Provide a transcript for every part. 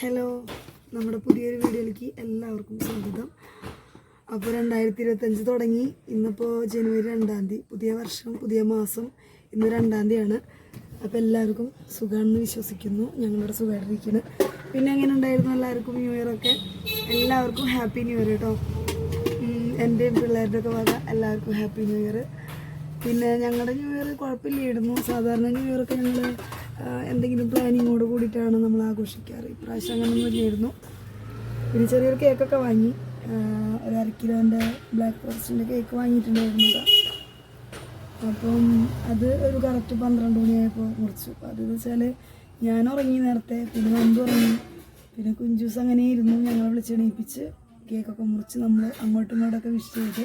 Hello നമ്മുടെ പുതിയൊരു വീഡിയോയിലേക്ക് എല്ലാവർക്കും സ്വാഗതം. അപ്പോൾ രണ്ടായിരത്തി ഇരുപത്തഞ്ച് തുടങ്ങി. ഇന്നിപ്പോൾ ജനുവരി രണ്ടാം തീയതി പുതിയ വർഷം പുതിയ മാസം ഇന്ന് രണ്ടാം തീയതിയാണ്. അപ്പോൾ എല്ലാവർക്കും സുഖമാണെന്ന് വിശ്വസിക്കുന്നു. ഞങ്ങളുടെ സുഖമായിട്ടിരിക്കുന്നു. പിന്നെ എങ്ങനെ ഉണ്ടായിരുന്നു എല്ലാവർക്കും ന്യൂ ഇയറൊക്കെ എല്ലാവർക്കും ഹാപ്പി ന്യൂ ഇയർ കേട്ടോ എന്റെയും പിള്ളേരുടെ ഒക്കെ വക എല്ലാവർക്കും ഹാപ്പി ന്യൂ ഇയർ പിന്നെ ഞങ്ങളുടെ ന്യൂ ഇയർ കുഴപ്പമില്ലായിരുന്നു. സാധാരണ ന്യൂ ഇയറൊക്കെ ഞങ്ങൾ എന്തെങ്കിലും പ്ലാനിങ്ങോട് കൂടിയിട്ടാണ് നമ്മൾ ആഘോഷിക്കാറ്. ഇപ്രാവശ്യം അങ്ങനെയൊന്നും ഇല്ലായിരുന്നു. പിന്നെ ചെറിയൊരു കേക്കൊക്കെ വാങ്ങി. ഒരു അര കിലോന്റെ ബ്ലാക്ക് ഫോറസ്റ്റിന്റെ കേക്ക് വാങ്ങിയിട്ടുണ്ടായിരുന്നു അപ്പം അത് ഒരു കറക്റ്റ് പന്ത്രണ്ട് മണിയായപ്പോൾ മുറിച്ചു. അതെന്ന് വെച്ചാൽ ഞാൻ ഉറങ്ങി നേരത്തെ പിന്നെ നന്ദു ഉറങ്ങി. പിന്നെ കുഞ്ചൂസ് അങ്ങനെ ഇരുന്നു. ഞങ്ങളെ വിളിച്ചെണീപ്പിച്ച് കേക്കൊക്കെ മുറിച്ച് നമ്മൾ അങ്ങോട്ടും ഇങ്ങോട്ടൊക്കെ വിഷ് ചെയ്ത്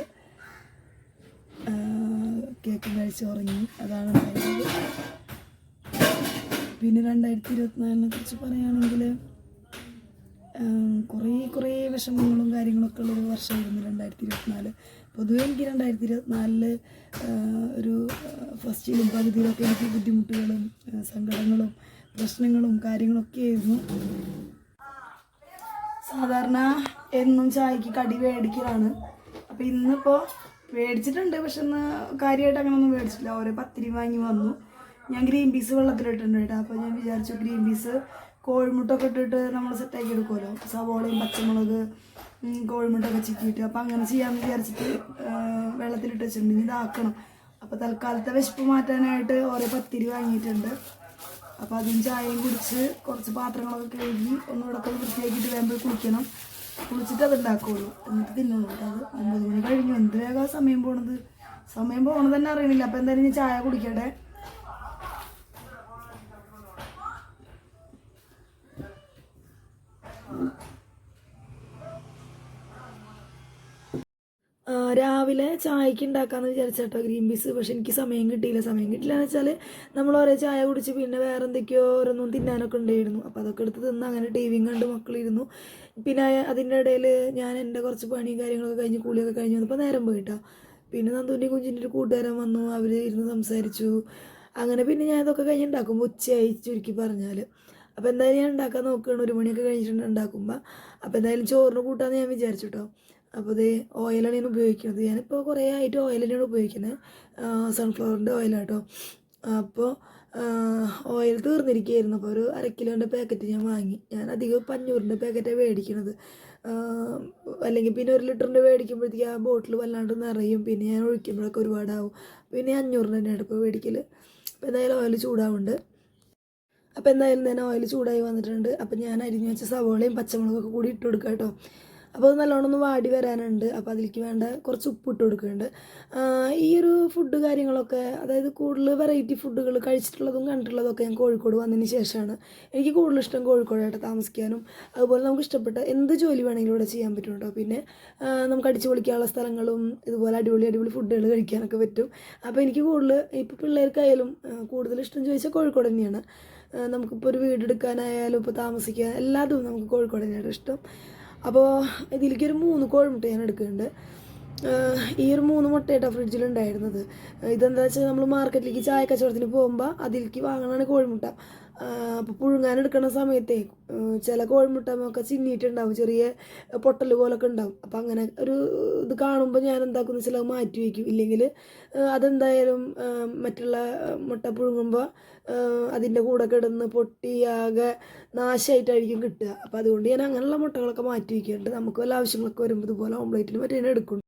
കേക്ക് കഴിച്ച് ഉറങ്ങി. അതാണ് ഉണ്ടായിരുന്നത്. പിന്നെ രണ്ടായിരത്തി ഇരുപത്തിനാലിനെ കുറിച്ച് പറയുകയാണെങ്കിൽ കുറേ കുറേ വിഷമങ്ങളും കാര്യങ്ങളൊക്കെ ഉള്ളൊരു വർഷമായിരുന്നു രണ്ടായിരത്തി ഇരുപത്തിനാല് പൊതുവെ എനിക്ക് രണ്ടായിരത്തി ഇരുപത്തിനാലിൽ ഒരു ഫസ്റ്റിലും പകുതിയിലൊക്കെ എനിക്ക് ബുദ്ധിമുട്ടുകളും സങ്കടങ്ങളും പ്രശ്നങ്ങളും കാര്യങ്ങളൊക്കെ ആയിരുന്നു. സാധാരണ എന്നും ചായക്ക് കടി മേടിക്കലാണ് അപ്പം ഇന്നിപ്പോൾ മേടിച്ചിട്ടുണ്ട് പക്ഷെ ഇന്ന് കാര്യമായിട്ട് അങ്ങനെ ഒന്നും മേടിച്ചില്ല ഓരോ പത്തിരി വാങ്ങി വന്നു. ഞാൻ ഗ്രീൻ പീസ് വെള്ളത്തിലിട്ടുണ്ട് കേട്ടോ. അപ്പോൾ ഞാൻ വിചാരിച്ചു ഗ്രീൻ പീസ് കോഴിമുട്ടൊക്കെ ഇട്ടിട്ട് നമ്മൾ സെറ്റാക്കി എടുക്കുമല്ലോ. സവോളയും പച്ചമുളക് കോഴിമുട്ടൊക്കെ ചിക്കിയിട്ട്. അപ്പോൾ അങ്ങനെ ചെയ്യാമെന്ന് വിചാരിച്ചിട്ട് വെള്ളത്തിലിട്ട് വെച്ചിട്ടുണ്ട്. ഇനി ഇതാക്കണം. അപ്പോൾ തൽക്കാലത്തെ വിശപ്പ് മാറ്റാനായിട്ട് ഓരോ പത്തിരി വാങ്ങിയിട്ടുണ്ട്. അപ്പോൾ അതും ചായയും കുടിച്ച് കുറച്ച് പാത്രങ്ങളൊക്കെ കഴുകി ഒന്നുകൂടെ ഒക്കെ വൃത്തിയാക്കിയിട്ട് വേമ്പ് കുളിക്കണം. കുളിച്ചിട്ട് അത് ഉണ്ടാക്കുള്ളൂ എന്നിട്ട് തിന്നുള്ളൂ അത് ഒമ്പത് മണി കഴിഞ്ഞു. എന്ത് വേഗം സമയം പോണത്? സമയം പോകണതന്നെ തന്നെ അറിയണില്ല. അപ്പോൾ എന്തായാലും ഞാൻ ചായ കുടിക്കട്ടെ. രാവിലെ ചായക്ക് ഉണ്ടാക്കാന്ന് വിചാരിച്ചേട്ടോ ഗ്രീൻ പീസ് പക്ഷെ എനിക്ക് സമയം കിട്ടിയില്ല. സമയം കിട്ടില്ല എന്ന് വെച്ചാൽ നമ്മൾ ഓരോ ചായ കുടിച്ച് പിന്നെ വേറെ എന്തൊക്കെയോ ഓരോന്നും തിന്നാനൊക്കെ ഉണ്ടായിരുന്നു. അപ്പോൾ അതൊക്കെ എടുത്ത് തിന്ന് അങ്ങനെ ടി വിയും കണ്ട് മക്കളിരുന്നു. പിന്നെ അതിന്റെ ഇടയിൽ ഞാൻ എന്റെ കുറച്ച് പണിയും കാര്യങ്ങളൊക്കെ കഴിഞ്ഞ് കൂലിയൊക്കെ കഴിഞ്ഞ് വന്നപ്പോൾ നേരം പോയിട്ടോ. പിന്നെ നന്ദൂന്റെ കുഞ്ഞിന്റെ ഒരു കൂട്ടുകാരൻ വന്നു അവർ ഇരുന്ന് സംസാരിച്ചു. അങ്ങനെ പിന്നെ ഞാൻ ഇതൊക്കെ കഴിഞ്ഞ് ഉണ്ടാക്കുമ്പോൾ ഉച്ചയായി ചുരുക്കി പറഞ്ഞാൽ അപ്പോൾ എന്തായാലും ഞാൻ ഉണ്ടാക്കാൻ നോക്കുകയാണ് ഒരു മണിയൊക്കെ കഴിഞ്ഞിട്ടുണ്ട് ഉണ്ടാക്കുമ്പോൾ അപ്പോൾ എന്തായാലും ചോറിന് കൂട്ടാന്ന് ഞാൻ വിചാരിച്ചു കേട്ടോ അപ്പോൾ ഇത് ഓയിലാണ് ഞാൻ ഉപയോഗിക്കുന്നത്. ഞാനിപ്പോൾ കുറേ ആയിട്ട് ഓയിലാണ് ഉപയോഗിക്കുന്നത്. സൺഫ്ലവറിന്റെ ഓയിലാട്ടോ അപ്പോൾ ഓയിൽ തീർന്നിരിക്കുകയായിരുന്നു. അപ്പോൾ ഒരു അര കിലോന്റെ പാക്കറ്റ് ഞാൻ വാങ്ങി. ഞാൻ അധികം ഇപ്പം അഞ്ഞൂറിന്റെ പാക്കറ്റാണ് മേടിക്കണത്. അല്ലെങ്കിൽ പിന്നെ ഒരു ലിറ്ററിന്റെ മേടിക്കുമ്പോഴത്തേക്ക് ആ ബോട്ടിൽ വല്ലാണ്ട് നിറയും. പിന്നെ ഞാൻ ഒഴിക്കുമ്പോഴൊക്കെ ഒരുപാടാവും. പിന്നെ അഞ്ഞൂറിന് തന്നെയാണ് ഇപ്പോൾ മേടിക്കൽ അപ്പോൾ എന്തായാലും ഓയിൽ ചൂടാവുന്നുണ്ട് അപ്പോൾ എന്തായാലും തന്നെ ഓയിൽ ചൂടായി വന്നിട്ടുണ്ട്. അപ്പോൾ ഞാൻ അരിഞ്ഞു വെച്ച സവോളയും പച്ചമുളകൊക്കെ കൂടി ഇട്ട് കൊടുക്കാം കേട്ടോ അപ്പോൾ അത് നല്ലോണം ഒന്ന് വാടി വരാനുണ്ട്. അപ്പോൾ അതിലേക്ക് വേണ്ട കുറച്ച് ഉപ്പ് ഇട്ട് കൊടുക്കുന്നുണ്ട്. ഈ ഒരു ഫുഡ് കാര്യങ്ങളൊക്കെ അതായത് കൂടുതൽ വെറൈറ്റി ഫുഡുകൾ കഴിച്ചിട്ടുള്ളതും കണ്ടിട്ടുള്ളതൊക്കെ ഞാൻ കോഴിക്കോട് വന്നതിന് ശേഷമാണ് എനിക്ക് കൂടുതൽ ഇഷ്ടം കോഴിക്കോടായിട്ട് താമസിക്കാനും അതുപോലെ നമുക്ക് ഇഷ്ടപ്പെട്ട എന്ത് ജോലി വേണമെങ്കിലും ഇവിടെ ചെയ്യാൻ പറ്റും കേട്ടോ പിന്നെ നമുക്ക് അടിച്ചു പൊളിക്കാനുള്ള സ്ഥലങ്ങളും ഇതുപോലെ അടിപൊളി അടിപൊളി ഫുഡുകൾ കഴിക്കാനൊക്കെ പറ്റും. അപ്പോൾ എനിക്ക് കൂടുതൽ ഇപ്പോൾ പിള്ളേർക്കായാലും കൂടുതൽ ഇഷ്ടം ചോദിച്ചാൽ കോഴിക്കോട് തന്നെയാണ്. നമുക്കിപ്പോൾ ഒരു വീടെടുക്കാനായാലും ഇപ്പോൾ താമസിക്കാൻ എല്ലാതും നമുക്ക് കോഴിക്കോട് തന്നെയാണ് ഇഷ്ടം. അപ്പോൾ ഇതിലേക്ക് ഒരു മൂന്ന് കോഴിമുട്ട ഞാൻ എടുക്കുന്നുണ്ട്. ഈ ഒരു മൂന്ന് മുട്ടയായിട്ടാണ് ഫ്രിഡ്ജിലുണ്ടായിരുന്നത്. ഇതെന്താ വെച്ചാൽ നമ്മൾ മാർക്കറ്റിലേക്ക് ചായ കച്ചവടത്തിന് പോകുമ്പോൾ അതിലേക്ക് വാങ്ങണതാണ് കോഴിമുട്ട. അപ്പോൾ പുഴുങ്ങാൻ എടുക്കുന്ന സമയത്തെ ചില കോഴിമുട്ടമൊക്കെ ചിന്നിയിട്ടുണ്ടാവും ചെറിയ പൊട്ടൽ പോലൊക്കെ ഉണ്ടാവും. അപ്പം അങ്ങനെ ഒരു ഇത് കാണുമ്പോൾ ഞാൻ എന്താക്കുന്നു ചില മാറ്റി വയ്ക്കും. ഇല്ലെങ്കിൽ അതെന്തായാലും മറ്റുള്ള മുട്ട പുഴുങ്ങുമ്പോൾ അതിന്റെ കൂടെ കിടന്ന് പൊട്ടിയാകെ നാശമായിട്ടായിരിക്കും കിട്ടുക. അപ്പോൾ അതുകൊണ്ട് ഞാൻ അങ്ങനെയുള്ള മുട്ടകളൊക്കെ മാറ്റി വയ്ക്കുന്നുണ്ട് നമുക്ക് വല്ല ആവശ്യങ്ങളൊക്കെ വരുമ്പോൾ ഇതുപോലെ ഓംലേറ്റിന് മറ്റേ എടുക്കും.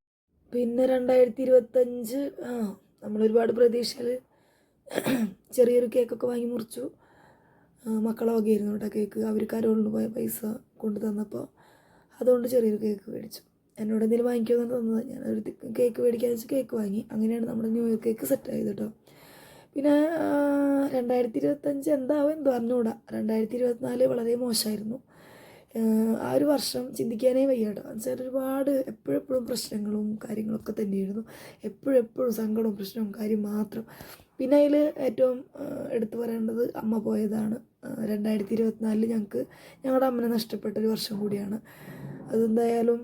പിന്നെ രണ്ടായിരത്തി ഇരുപത്തഞ്ച് ആ നമ്മൾ ഒരുപാട് പ്രതീക്ഷയിൽ ചെറിയൊരു കേക്കൊക്കെ വാങ്ങി മുറിച്ചു. മക്കളെ വകയായിരുന്നു കേട്ടോ കേക്ക്. അവർ കരോളിന് പോയ പൈസ കൊണ്ട് തന്നപ്പോൾ അതുകൊണ്ട് ചെറിയൊരു കേക്ക് മേടിച്ചു. എന്നോട് എന്തെങ്കിലും വാങ്ങിക്കുമെന്ന് തന്നത്. ഞാൻ ഒരു കേക്ക് മേടിക്കാന്ന് വെച്ചാൽ കേക്ക് വാങ്ങി. അങ്ങനെയാണ് നമ്മുടെ ന്യൂ ഇയർ കേക്ക് സെറ്റ് ആയത് കേട്ടോ പിന്നെ രണ്ടായിരത്തി ഇരുപത്തഞ്ച് എന്താവും എന്തോ അറിഞ്ഞുകൂടാ രണ്ടായിരത്തി ഇരുപത്തിനാല് വളരെ മോശമായിരുന്നു ആ ഒരു വർഷം ചിന്തിക്കാനേ വയ്യ കേട്ടോ എന്നുവെച്ചാൽ ഒരുപാട് എപ്പോഴെപ്പോഴും പ്രശ്നങ്ങളും കാര്യങ്ങളൊക്കെ തന്നെയായിരുന്നു. എപ്പോഴെപ്പോഴും എപ്പോഴും സങ്കടവും പ്രശ്നവും കാര്യം മാത്രം. പിന്നെ അതിൽ ഏറ്റവും എടുത്തു പറയേണ്ടത് അമ്മ പോയതാണ്. രണ്ടായിരത്തി ഇരുപത്തിനാലിൽ ഞങ്ങൾക്ക് ഞങ്ങളുടെ അമ്മനെ നഷ്ടപ്പെട്ട ഒരു വർഷം കൂടിയാണ്. അതെന്തായാലും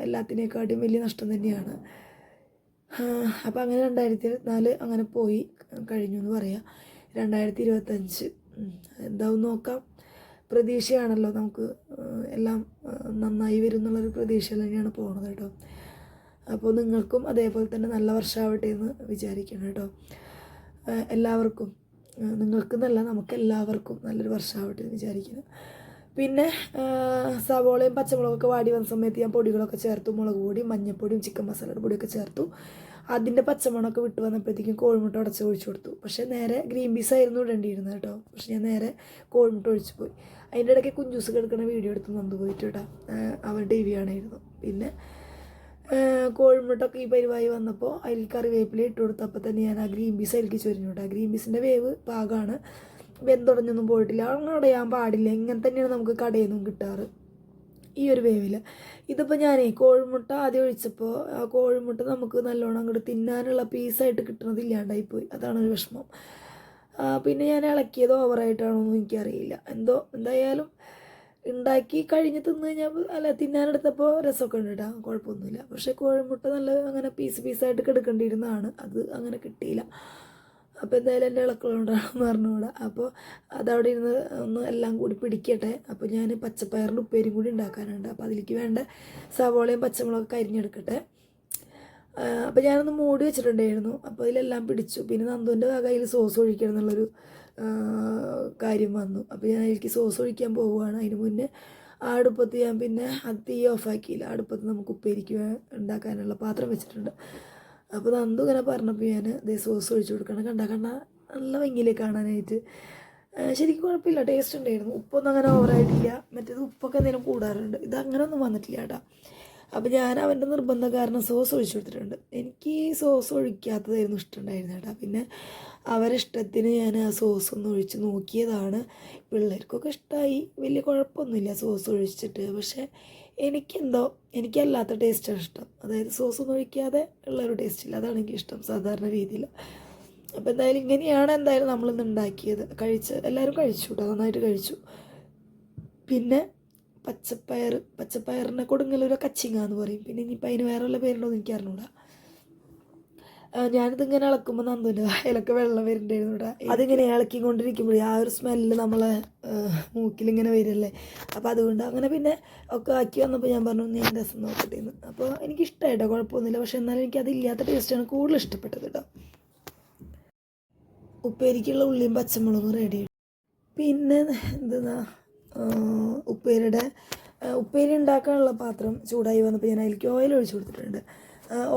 എല്ലാത്തിനേക്കാട്ടും വലിയ നഷ്ടം തന്നെയാണ്. അപ്പോൾ അങ്ങനെ രണ്ടായിരത്തി ഇരുപത്തിനാല് അങ്ങനെ പോയി കഴിഞ്ഞു എന്ന് പറയാം. രണ്ടായിരത്തി ഇരുപത്തഞ്ച് എന്താവും നോക്കാം. പ്രതീക്ഷയാണല്ലോ നമുക്ക് എല്ലാം നന്നായി വരും എന്നുള്ളൊരു പ്രതീക്ഷ തന്നെയാണ് പോകുന്നത് കേട്ടോ. അപ്പോൾ നിങ്ങൾക്കും അതേപോലെ തന്നെ നല്ല വർഷമാവട്ടെ എന്ന് വിചാരിക്കണം കേട്ടോ. എല്ലാവർക്കും ഏഹ്, നിങ്ങൾക്കെന്നല്ല നമുക്ക് എല്ലാവർക്കും നല്ലൊരു വർഷമാവട്ടെ എന്ന് വിചാരിക്കുന്നു. പിന്നെ സവോളയും പച്ചമുളകൊക്കെ വാടി വന്ന സമയത്ത് ഞാൻ പൊടികളൊക്കെ ചേർത്തു. മുളക് പൊടിയും മഞ്ഞൾപ്പൊടിയും ചിക്കൻ മസാലയുടെ പൊടിയൊക്കെ ചേർത്തു. അതിന്റെ പച്ചമണമൊക്കെ വിട്ട് വന്നപ്പോഴത്തേക്കും കോഴിമുട്ട ഉടച്ച് ഒഴിച്ചു കൊടുത്തു. പക്ഷേ നേരെ ഗ്രീൻ പീസ് ആയിരുന്നു ഇടേണ്ടിയിരുന്നത് കേട്ടോ. പക്ഷെ ഞാൻ നേരെ കോഴിമുട്ട ഒഴിച്ചു പോയി. അതിന്റെ ഇടയ്ക്ക് കുഞ്ചൂസ് കിടക്കുന്ന വീഡിയോ എടുത്ത് നന്ദു പോയിട്ട് കേട്ടോ അവരുടെ ടി വി ആണായിരുന്നു പിന്നെ കോഴിമുട്ടൊക്കെ ഈ പരിവായി വന്നപ്പോൾ അതിൽ കറിവേപ്പില ഇട്ട് കൊടുത്തപ്പോൾ തന്നെ ഞാൻ ആ ഗ്രീൻ പീസ് അതിലേക്ക് ചൊരിഞ്ഞു കേട്ടോ ഗ്രീൻ പീസിന്റെ വേവ് പാകമാണ് വെന്തുടഞ്ഞൊന്നും പോയിട്ടില്ല. അങ്ങനെ ഉടയാൻ പാടില്ല. ഇങ്ങനെ തന്നെയാണ് നമുക്ക് കടയിൽ നിന്നും കിട്ടാറ് ഈ ഒരു വേവിൽ ഇതിപ്പോൾ ഞാനേ കോഴിമുട്ട ആദ്യം ഒഴിച്ചപ്പോൾ ആ കോഴിമുട്ട നമുക്ക് നല്ലോണം അങ്ങോട്ട് തിന്നാനുള്ള പീസായിട്ട് കിട്ടുന്നത് ഇല്ലാണ്ടായിപ്പോയി. അതാണ് ഒരു വിഷമം. പിന്നെ ഞാൻ ഇളക്കിയത് ഓവറായിട്ടാണോ എന്ന് എനിക്കറിയില്ല. എന്തോ എന്തായാലും ഉണ്ടാക്കി കഴിഞ്ഞ് തിന്ന് കഴിഞ്ഞാൽ അല്ല തിന്നാനെടുത്തപ്പോൾ രസമൊക്കെ ഉണ്ട് കേട്ടോ കുഴപ്പമൊന്നുമില്ല പക്ഷേ കോഴിമുട്ട നല്ല അങ്ങനെ പീസ് പീസായിട്ട് കിടക്കേണ്ടിയിരുന്നതാണ്. അത് അങ്ങനെ കിട്ടിയില്ല. അപ്പോൾ എന്തായാലും എന്റെ ഇളക്കളുണ്ടാണെന്ന് പറഞ്ഞുകൂടാ. അപ്പോൾ അതവിടെ ഇരുന്ന് ഒന്ന് എല്ലാം കൂടി പിടിക്കട്ടെ. അപ്പോൾ ഞാൻ പച്ചപ്പയറിന്റെ ഉപ്പേരും കൂടി ഉണ്ടാക്കാനുണ്ട്. അപ്പോൾ അതിലേക്ക് വേണ്ട സവോളയും പച്ചമുളകൊക്കെ അരിഞ്ഞെടുക്കട്ടെ അപ്പോൾ ഞാനൊന്ന് മൂടി വെച്ചിട്ടുണ്ടായിരുന്നു. അപ്പോൾ ഇതിലെല്ലാം പിടിച്ചു. പിന്നെ നന്ദുവിന്റെ കയ്യിൽ സോസ് ഒഴിക്കണം എന്നുള്ളൊരു കാര്യം വന്നു. അപ്പോൾ ഞാൻ അതിലേക്ക് സോസ് ഒഴിക്കാൻ പോവുകയാണ്. അതിന് മുന്നേ ആ അടുപ്പത്ത് ഞാൻ പിന്നെ അത് തീ ഓഫാക്കിയില്ല അടുപ്പത്ത് നമുക്ക് ഉപ്പേരിക്ക് ഉണ്ടാക്കാനുള്ള പാത്രം വെച്ചിട്ടുണ്ട്. അപ്പോൾ നന്ദു ഇങ്ങനെ പറഞ്ഞപ്പോൾ ഞാൻ ദേ സോസ് ഒഴിച്ചു കൊടുക്കണം. കണ്ട കണ്ട നല്ല ഭംഗിയിലേക്ക് കാണാനായിട്ട്. ശരിക്കും കുഴപ്പമില്ല. ടേസ്റ്റ് ഉണ്ടായിരുന്നു. ഉപ്പൊന്നും അങ്ങനെ ഓവറായിട്ടില്ല മറ്റേത് ഉപ്പൊക്കെ എന്തെങ്കിലും കൂടാറുണ്ട്. ഇത് അങ്ങനെ ഒന്നും വന്നിട്ടില്ല കേട്ടോ. അപ്പോൾ ഞാൻ അവന്റെ നിർബന്ധം കാരണം സോസ് ഒഴിച്ചു കൊടുത്തിട്ടുണ്ട്. എനിക്ക് ഈ സോസ് ഒഴിക്കാത്തതായിരുന്നു ഇഷ്ടമുണ്ടായിരുന്നു കേട്ടോ. പിന്നെ അവരിഷ്ടത്തിന് ഞാൻ ആ സോസ് ഒന്ന് ഒഴിച്ച് നോക്കിയതാണ്. പിള്ളേർക്കൊക്കെ ഇഷ്ടമായി വലിയ കുഴപ്പമൊന്നുമില്ല സോസ് ഒഴിച്ചിട്ട്. പക്ഷേ എനിക്കെന്തോ എനിക്കല്ലാത്ത ടേസ്റ്റാണ് ഇഷ്ടം. അതായത് സോസ് ഒന്നും ഒഴിക്കാതെ ഉള്ളൊരു ടേസ്റ്റില്ല അതാണ് എനിക്കിഷ്ടം സാധാരണ രീതിയിൽ. അപ്പോൾ എന്തായാലും ഇങ്ങനെയാണ് എന്തായാലും നമ്മളിന്ന് ഉണ്ടാക്കിയത്. കഴിച്ച് എല്ലാവരും കഴിച്ചു കേട്ടോ. നന്നായിട്ട് കഴിച്ചു. പിന്നെ പച്ചപ്പയർ പച്ചപ്പയറിനെ കൊടുങ്ങലൊരു കച്ചിങ്ങ എന്ന് പറയും. പിന്നെ ഇനിയിപ്പോൾ അതിന് വേറെ പേരുണ്ടോ എന്ന് എനിക്ക് ആ, ഞാനിതിങ്ങനെ ഇളക്കുമ്പോൾ നന്ദുവിന്റെ വായിലൊക്കെ വെള്ളം വരുന്നുണ്ടായിരുന്നു ഇവിടെ അതിങ്ങനെ ഇളക്കിക്കൊണ്ടിരിക്കുമ്പോഴേ ആ ഒരു സ്മെല്ല് നമ്മളെ മൂക്കിലിങ്ങനെ വരില്ലേ. അപ്പോൾ അതുകൊണ്ട് അങ്ങനെ പിന്നെ ഒക്കെ ആക്കി വന്നപ്പോൾ ഞാൻ പറഞ്ഞു നീ ഞാൻ രസം നോക്കട്ടെ എന്ന് അപ്പോൾ എനിക്കിഷ്ടമായിട്ടോ കുഴപ്പമൊന്നുമില്ല. പക്ഷേ എന്നാലും എനിക്ക് അതില്ലാത്ത ടേസ്റ്റാണ് കൂടുതൽ ഇഷ്ടപ്പെട്ടത് കേട്ടോ ഉപ്പേരിക്കുള്ള ഉള്ളിയും പച്ചമുളകും റെഡി പിന്നെ എന്തെന്നാ? ഉപ്പേരിയുടെ ഉപ്പേരി ഉണ്ടാക്കാനുള്ള പാത്രം ചൂടായി വന്നപ്പോൾ ഞാൻ അതിലേക്ക് ഓയിൽ ഒഴിച്ചു കൊടുത്തിട്ടുണ്ട്.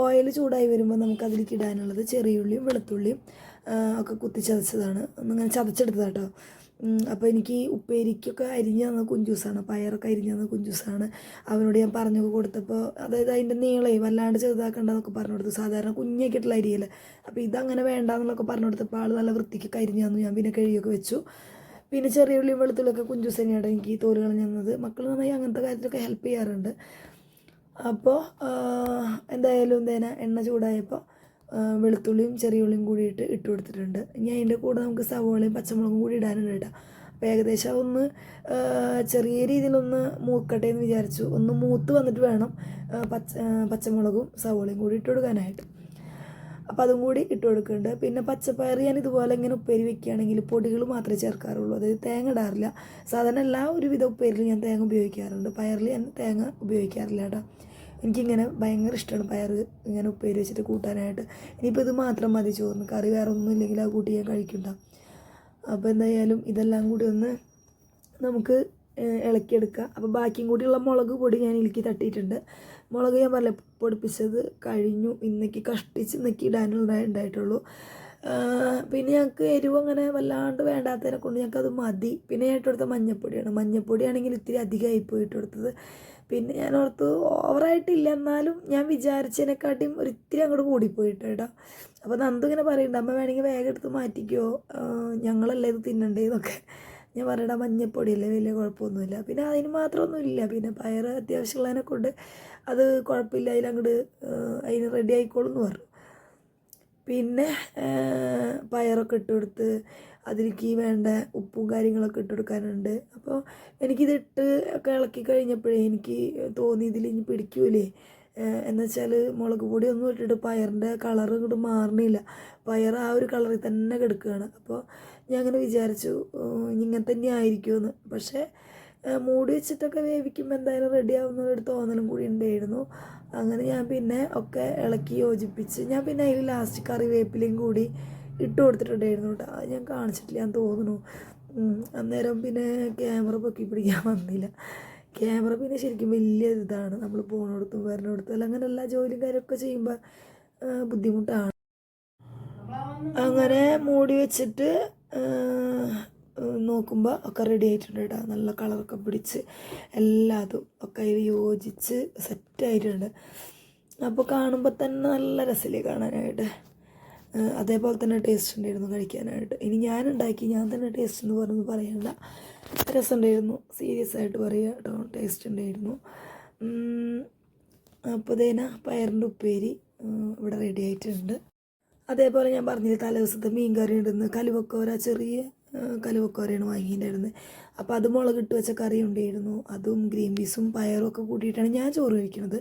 ഓയിൽ ചൂടായി വരുമ്പോൾ നമുക്ക് അതിലേക്ക് ഇടാനുള്ളത് ചെറിയുള്ളിയും വെളുത്തുള്ളിയും ഒക്കെ കുത്തി ചതച്ചതാണ്. ഒന്നിങ്ങനെ ചതച്ചെടുത്തതാട്ടോ. അപ്പോൾ എനിക്ക് ഉപ്പേരിക്കൊക്കെ അരിഞ്ഞ് തന്ന കുഞ്ചൂസാണ് പയറൊക്കെ അരിഞ്ഞ് തന്ന കുഞ്ചൂസാണ്. അവനോട് ഞാൻ പറഞ്ഞു കൊടുത്തപ്പോൾ അതായത് അതിന്റെ നീളേ വല്ലാണ്ട് ചെറുതാക്കണ്ടെന്നൊക്കെ പറഞ്ഞു കൊടുത്തു സാധാരണ കുഞ്ഞൊക്കെയിട്ടുള്ള അരിയല്ലേ. അപ്പോൾ ഇതങ്ങനെ വേണ്ടാന്നുള്ളതൊക്കെ പറഞ്ഞു കൊടുത്തപ്പോൾ ആൾ നല്ല വൃത്തിക്കൊക്കെ അരിഞ്ഞ് തന്നു. ഞാൻ പിന്നെ കഴുകിയൊക്കെ വെച്ചു. പിന്നെ ചെറിയ ഉള്ളി വെളുത്തുള്ളിയൊക്കെ കുഞ്ചൂസ് തന്നെയാണ് എനിക്ക് തോൽ കളഞ്ഞത് മക്കൾ നന്നായി അങ്ങനത്തെ കാര്യത്തിലൊക്കെ ഹെൽപ്പ് ചെയ്യാറുണ്ട്. അപ്പോൾ എന്തായാലും എന്തേനാ എണ്ണ ചൂടായപ്പോൾ വെളുത്തുള്ളിയും ചെറിയ ഉള്ളിയും കൂടിയിട്ട് ഇട്ട് കൊടുത്തിട്ടുണ്ട്. ഇനി അതിന്റെ കൂടെ നമുക്ക് സവോളയും പച്ചമുളകും കൂടി ഇടാനുണ്ട് കേട്ടോ. അപ്പോൾ ഏകദേശം ഒന്ന് ചെറിയ രീതിയിലൊന്ന് മൂക്കട്ടെ എന്ന് വിചാരിച്ചു. ഒന്ന് മൂത്ത് വന്നിട്ട് വേണം പച്ച പച്ചമുളകും സവോളയും കൂടി ഇട്ട് കൊടുക്കാനായിട്ട്. അപ്പോൾ അതും കൂടി ഇട്ട് കൊടുക്കുന്നുണ്ട്. പിന്നെ പച്ചപ്പയർ ഞാൻ ഇതുപോലെ ഇങ്ങനെ ഉപ്പേരി വെക്കുകയാണെങ്കിൽ പൊടികൾ മാത്രമേ ചേർക്കാറുള്ളൂ. അതായത് തേങ്ങ ഇടാറില്ല. സാധാരണ എല്ലാ ഒരുവിധ ഉപ്പേരിലും ഞാൻ തേങ്ങ ഉപയോഗിക്കാറുണ്ട്. പയറിൽ ഞാൻ തേങ്ങ ഉപയോഗിക്കാറില്ല കേട്ടോ. എനിക്കിങ്ങനെ ഭയങ്കര ഇഷ്ടമാണ് പയർ ഇങ്ങനെ ഉപ്പേരി വെച്ചിട്ട് കൂട്ടാനായിട്ട്. ഇനിയിപ്പോൾ ഇത് മാത്രം മതി ചോറിന്. കറി വേറെ ഒന്നും ഇല്ലെങ്കിൽ ആ കൂട്ടി ഞാൻ കഴിക്കണ്ട. അപ്പോൾ എന്തായാലും ഇതെല്ലാം കൂടി ഒന്ന് നമുക്ക് ഇളക്കിയെടുക്കുക. അപ്പോൾ ബാക്കിയും കൂടിയുള്ള മുളക് പൊടി ഞാൻ ഇളക്കി തട്ടിയിട്ടുണ്ട്. മുളക് ഞാൻ പറഞ്ഞ പൊടിപ്പിച്ചത് കഴിഞ്ഞു. ഇന്നേക്ക് കഷ്ടിച്ച് ഇന്നേക്ക് ഇടാനുള്ള ഉണ്ടായിട്ടുള്ളൂ. പിന്നെ ഞങ്ങൾക്ക് എരിവ് അങ്ങനെ വല്ലാണ്ട് വേണ്ടാത്തതിനെ കൊണ്ട് ഞങ്ങൾക്ക് അത് മതി. പിന്നെ ഞാൻ ഇട്ടുകൊടുത്ത മഞ്ഞപ്പൊടിയാണ്. മഞ്ഞപ്പൊടിയാണെങ്കിൽ ഇത്തിരി അധികമായി പോയി ഇട്ട് കൊടുത്തത്. പിന്നെ ഞാൻ ഓർത്ത് ഓവറായിട്ടില്ല. എന്നാലും ഞാൻ വിചാരിച്ചതിനെക്കാട്ടിയും ഒരു ഇത്തിരി അങ്ങോട്ട് കൂടിപ്പോയിട്ട് കേട്ടോ. അപ്പോൾ നന്ദു ഇങ്ങനെ പറയുന്നുണ്ട് അമ്മ വേണമെങ്കിൽ വേഗം എടുത്ത് മാറ്റിക്കോ. ഞങ്ങളല്ലേ ഇത് തിന്നണ്ടേ തിന്നണ്ടേന്നൊക്കെ ഞാൻ പറയടാ മഞ്ഞപ്പൊടിയില്ല വലിയ കുഴപ്പമൊന്നുമില്ല. പിന്നെ അതിന് മാത്രമൊന്നുമില്ല. പിന്നെ പയർ അത്യാവശ്യമുള്ളതിനെ കൊണ്ട് അത് കുഴപ്പമില്ല. അതിലങ്ങോട്ട് അതിന് റെഡി ആയിക്കോളും എന്ന് പറഞ്ഞു. പിന്നെ പയറൊക്കെ ഇട്ട് കൊടുത്ത് അതിലേക്ക് വേണ്ട ഉപ്പും കാര്യങ്ങളൊക്കെ ഇട്ട് കൊടുക്കാനുണ്ട്. അപ്പോൾ എനിക്കിതിട്ട് ഒക്കെ ഇളക്കി കഴിഞ്ഞപ്പോഴേ എനിക്ക് തോന്നി ഇതിൽ ഇനി പിടിക്കൂലേ? എന്ന് വെച്ചാൽ മുളക് പൊടി ഒന്നും ഇട്ടിട്ട് പയറിന്റെ കളർ ഇങ്ങോട്ട് മാറണില്ല. പയർ ആ ഒരു കളറിൽ തന്നെ കിടക്കുകയാണ് അപ്പോൾ ഞാൻ അങ്ങനെ വിചാരിച്ചു ഇങ്ങനെ തന്നെ ആയിരിക്കുമെന്ന്. പക്ഷേ മൂടി വെച്ചിട്ടൊക്കെ വേവിക്കുമ്പോൾ എന്തായാലും റെഡി ആവുന്നൊരു തോന്നലും കൂടി ഉണ്ടായിരുന്നു. അങ്ങനെ ഞാൻ പിന്നെ ഒക്കെ ഇളക്കി യോജിപ്പിച്ച് ഞാൻ പിന്നെ അതിൽ ലാസ്റ്റ് കറിവേപ്പിലയും കൂടി ഇട്ട് കൊടുത്തിട്ടുണ്ടായിരുന്നു കേട്ടോ. അത് ഞാൻ കാണിച്ചിട്ടില്ല ഞാൻ തോന്നുന്നു. അന്നേരം പിന്നെ ക്യാമറ പൊക്കി പിടിക്കാൻ വന്നില്ല. ക്യാമറ പിന്നെ ശരിക്കും വലിയ ഇതാണ്. നമ്മൾ പോണിടത്തും വരണയിടത്തും അല്ല അങ്ങനെ എല്ലാ ജോലിയും കാര്യമൊക്കെ ചെയ്യുമ്പോൾ ബുദ്ധിമുട്ടാണ്. അങ്ങനെ മൂടി വെച്ചിട്ട് നോക്കുമ്പോൾ ഒക്കെ റെഡി ആയിട്ടുണ്ട് കേട്ടോ നല്ല കളറൊക്കെ പിടിച്ച് എല്ലാതും ഒക്കെ അതിൽ യോജിച്ച് സെറ്റായിട്ടുണ്ട് അപ്പോൾ കാണുമ്പോൾ തന്നെ നല്ല രസമില്ലേ കാണാനായിട്ട്. അതേപോലെ തന്നെ ടേസ്റ്റ് ഉണ്ടായിരുന്നു കഴിക്കാനായിട്ട്. ഇനി ഞാൻ ഉണ്ടാക്കി ഞാൻ തന്നെ ടേസ്റ്റ് എന്ന് പറഞ്ഞു പറയണ്ട. രസമുണ്ടായിരുന്നു. സീരിയസ് ആയിട്ട് പറയുക കേട്ടോ. ടേസ്റ്റ് ഉണ്ടായിരുന്നു. അപ്പോൾ ഇതേന പയറിന്റെ ഉപ്പേരി ഇവിടെ റെഡി ആയിട്ടുണ്ട്. അതേപോലെ ഞാൻ പറഞ്ഞില്ല തലേ ദിവസത്തെ മീൻ കറി ഉണ്ടെന്ന് കലുവക്കോര ചെറിയ കലുവക്കോരയാണ് വാങ്ങിയിട്ടുണ്ടായിരുന്നത്. അപ്പോൾ അത് മുളകിട്ട് വെച്ച കറി ഉണ്ടായിരുന്നു. അതും ഗ്രീൻ പീസും പയറും ഒക്കെ കൂട്ടിയിട്ടാണ് ഞാൻ ചോറ് കഴിക്കുന്നത്.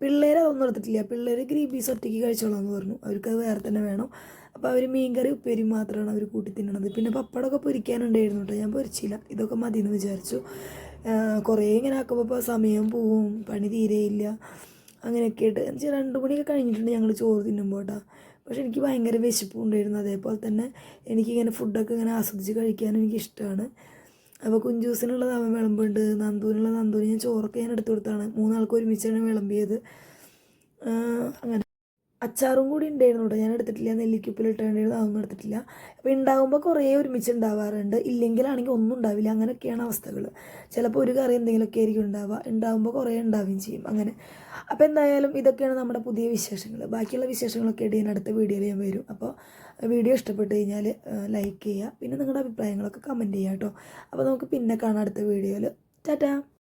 പിള്ളേർ അതൊന്നും എടുത്തിട്ടില്ല. പിള്ളേർ ഗ്രീൻ പീസ് ഒറ്റയ്ക്ക് കഴിച്ചോളാം എന്ന് പറഞ്ഞു. അവർക്ക് അത് വേറെ തന്നെ വേണം. അപ്പോൾ അവർ മീൻകറി ഉപ്പേരി മാത്രമാണ് അവർ കൂട്ടി തിന്നണത്. പിന്നെ പപ്പടമൊക്കെ പൊരിക്കാനുണ്ടായിരുന്നു കേട്ടോ. ഞാൻ പൊരിച്ചില്ല. ഇതൊക്കെ മതി എന്ന് വിചാരിച്ചു കുറേ ഇങ്ങനെ ആക്കുമ്പോൾ ഇപ്പോൾ സമയം പോവും. പണി തീരെയില്ല. അങ്ങനെയൊക്കെ ആയിട്ട്. എന്ന് വെച്ചാൽ രണ്ട് മണിയൊക്കെ കഴിഞ്ഞിട്ടുണ്ട് ഞങ്ങൾ ചോറ് തിന്നുമ്പോൾ കേട്ടോ. പക്ഷെ എനിക്ക് ഭയങ്കര വിശപ്പുണ്ടായിരുന്നു അതേപോലെ തന്നെ എനിക്കിങ്ങനെ ഫുഡൊക്കെ ഇങ്ങനെ ആസ്വദിച്ച് കഴിക്കാനും എനിക്കിഷ്ടമാണ് അപ്പോൾ കുഞ്ചൂസിനുള്ളത് അവൻ വിളമ്പുണ്ട്. നന്ദൂനുള്ള നന്ദൂന് ഞാൻ ചോറൊക്കെ ഞാൻ എടുത്തു കൊടുത്താണ്. മൂന്നാൾക്ക് ഒരുമിച്ചാണ് വിളമ്പിയത്. അങ്ങനെ. അച്ചാറും കൂടി ഉണ്ടായിരുന്നു കേട്ടോ. ഞാൻ എടുത്തിട്ടില്ല നെല്ലിക്കുപ്പിലിട്ടുണ്ടായിരുന്നു അതൊന്നും എടുത്തിട്ടില്ല. അപ്പോൾ ഉണ്ടാകുമ്പോൾ കുറേ ഒരുമിച്ച് ഉണ്ടാവാറുണ്ട്. ഇല്ലെങ്കിലാണെങ്കിൽ ഒന്നും ഉണ്ടാവില്ല. അങ്ങനെയൊക്കെയാണ് അവസ്ഥകൾ ചിലപ്പോൾ ഒരു കറി എന്തെങ്കിലുമൊക്കെ ആയിരിക്കും ഉണ്ടാവുക. ഉണ്ടാകുമ്പോൾ കുറേ ഉണ്ടാവുകയും ചെയ്യും. അങ്ങനെ. അപ്പോൾ എന്തായാലും ഇതൊക്കെയാണ് നമ്മുടെ പുതിയ വിശേഷങ്ങൾ ബാക്കിയുള്ള വിശേഷങ്ങളൊക്കെ ആയിട്ട് ഞാൻ അടുത്ത വീഡിയോയിൽ ഞാൻ വരും. അപ്പോൾ വീഡിയോ ഇഷ്ടപ്പെട്ട് കഴിഞ്ഞാൽ ലൈക്ക് ചെയ്യുക. പിന്നെ നിങ്ങളുടെ അഭിപ്രായങ്ങളൊക്കെ കമന്റ് ചെയ്യുക കേട്ടോ. അപ്പോൾ നമുക്ക് പിന്നെ കാണാം അടുത്ത വീഡിയോയിൽ. ടാറ്റാ!